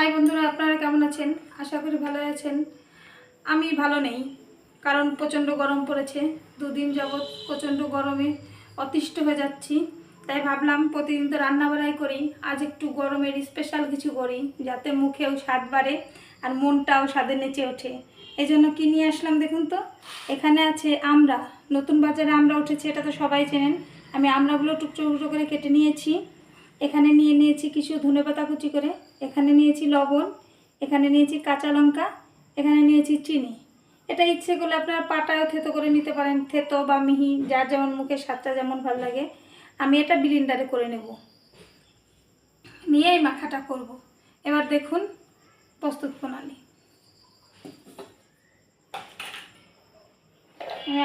High বন্ধুরা, আপনারা কেমন আছেন? আশা করি ভালো আছেন। আমি ভালো নেই, কারণ প্রচণ্ড গরম পড়েছে। দুদিন যাবৎ প্রচণ্ড গরমে অতিষ্ঠ হয়ে যাচ্ছি। তাই ভাবলাম প্রতিদিন তো রান্না বাড়াই করি, আজ একটু গরমের স্পেশাল কিছু করি, যাতে মুখেও স্বাদ বাড়ে আর মনটাও স্বাদে নেচে ওঠে। এই জন্য কী নিয়ে আসলাম দেখুন তো? এখানে আছে আমরা নতুন বাজারে আমরা উঠেছে, এটা তো সবাই চেনেন। আমি আমরাগুলো টুকরো টুকরো করে কেটে নিয়েছি। এখানে নিয়ে নিয়েছি কিছু ধনেপাতা কুচি করে, এখানে নিয়েছি লবণ, এখানে নিয়েছি কাঁচা লঙ্কা, এখানে নিয়েছি চিনি। এটা ইচ্ছে করলে আপনারা পাটায়ও থেতো করে নিতে পারেন, থেতো বা মিহি, যার যেমন মুখে স্বাদটা যেমন ভালো লাগে। আমি এটা বিলিন্ডারে করে নেব। নিয়ে এই মাখাটা করব। এবার দেখুন প্রস্তুত প্রণালী।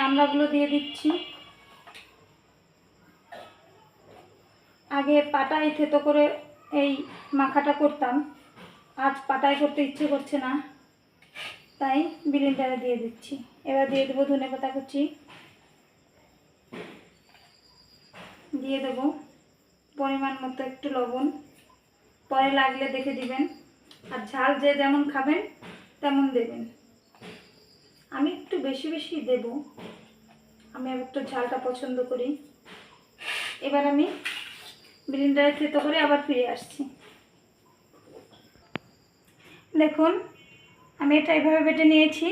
আমরাগুলো দিয়ে দিচ্ছি। আগে পাটায় থেতো করে এই মাখাটা করতাম। আজ পাটায় করতে ইচ্ছে করছে না, তাই বিলিন্ডারে দিয়ে দিচ্ছি। এবার দিয়ে দেবো ধনে পাতা কুচি। দিয়ে দেবো পরিমাণ মতো একটু লবণ। পরে লাগলে দেখে দিবেন। আর ঝাল যে যেমন খাবেন, তেমন দেবেন। আমি একটু বেশি বেশি দেব। আমি একটু ঝালটা পছন্দ করি। এবার আমি বিলিন্ডারে থেতো করে আবার ফিরে আসছি। দেখুন, আমি এটা এভাবে বেটে নিয়েছি।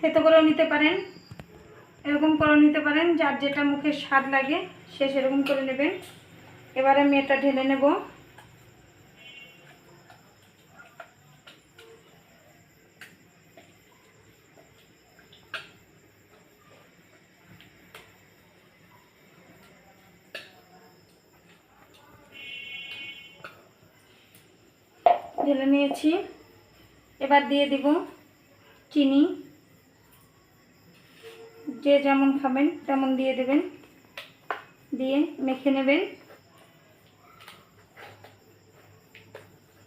থেতো করেও নিতে পারেন, এরকম করেও নিতে পারেন, যার যেটা মুখে স্বাদ লাগে, সে সেরকম করে নেবেন। এবার আমি এটা ঢেলে নেব। ঢেলে নিয়েছি। এবার দিয়ে দিব চিনি। যে যেমন খাবেন তেমন দিয়ে দেবেন। দিয়ে মেখে নেবেন।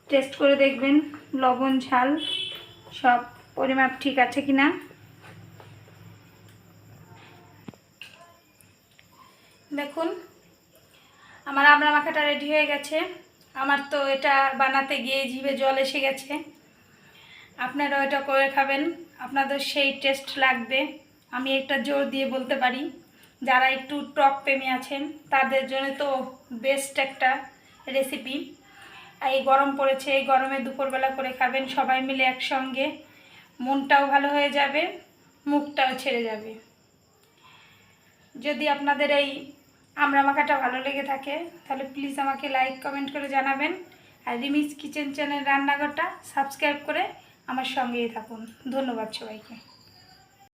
টেস্ট করে দেখবেন, লবণ, ঝাল সব পরিমাপ ঠিক আছে কি না দেখুন, আমার আমড়া মাখাটা রেডি হয়ে গেছে। আমার তো এটা বানাতে গিয়ে জিভে জল এসে গেছে। আপনারাও এটা করে খাবেন। আপনাদের সেই টেস্ট লাগবে। আমি একটা জোর দিয়ে বলতে পারি, যারা একটু টক প্রেমী আছেন, তাদের জন্য তো বেস্ট একটা রেসিপি এই গরম পড়েছে, এই গরমে দুপুরবেলা করে খাবেন, সবাই মিলে একসঙ্গে। মনটাও ভালো হয়ে যাবে, মুখটাও ছেড়ে যাবে। যদি আপনাদের এই আমড়া মাখাটা ভালো লেগে থাকে, তাহলে প্লিজ আমাকে লাইক কমেন্ট করে জানাবেন। আর রিমিস কিচেন চ্যানেল রান্নাঘরটা সাবস্ক্রাইব করে আমার সঙ্গেই থাকুন। ধন্যবাদ সবাইকে।